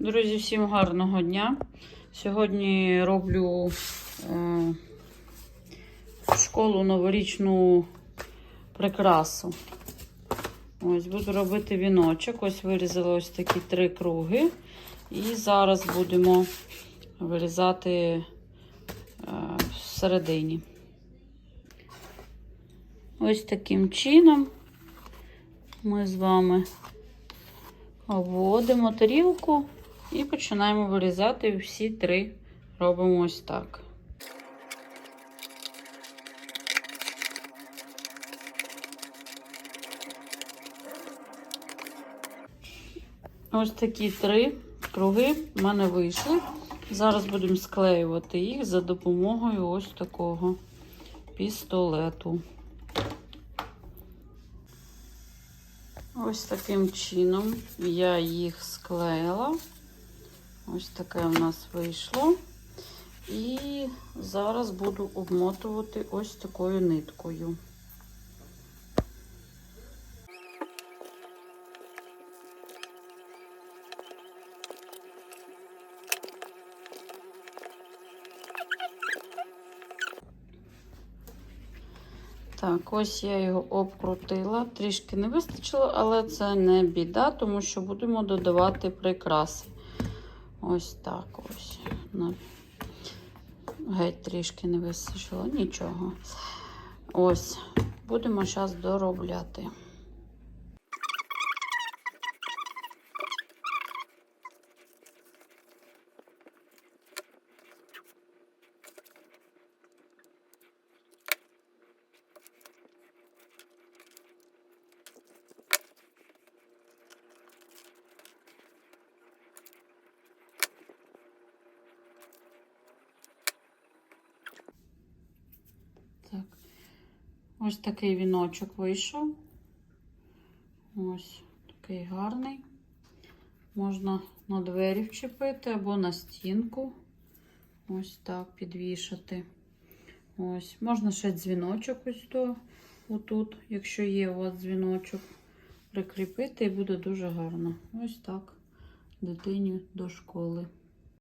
Друзі, всім гарного дня. Сьогодні роблю е, школу новорічну прикрасу. Ось буду робити віночок. Ось вирізала ось такі три круги. І зараз будемо вирізати е, всередині. Ось таким чином ми з вами обводимо тарілку і починаємо вирізати всі три. Робимо ось так. Ось такі три круги в мене вийшли. Зараз будемо склеювати їх за допомогою ось такого пістолету. Ось таким чином я їх склеїла. Ось таке в нас вийшло. І зараз буду обмотувати ось такою ниткою. Так, ось я його обкрутила. Трішки не вистачило, але це не біда, тому що будемо додавати прикраси. Ось так ось. Геть трішки не висушило, нічого. Ось, будемо зараз доробляти. Ось такий віночок вийшов. Ось такий гарний. Можна на двері вчепити або на стінку. Ось так підвішати. Ось. Можна ще дзвіночок ось до отут, якщо є у вас дзвіночок, прикріпити і буде дуже гарно. Ось так дитині до школи.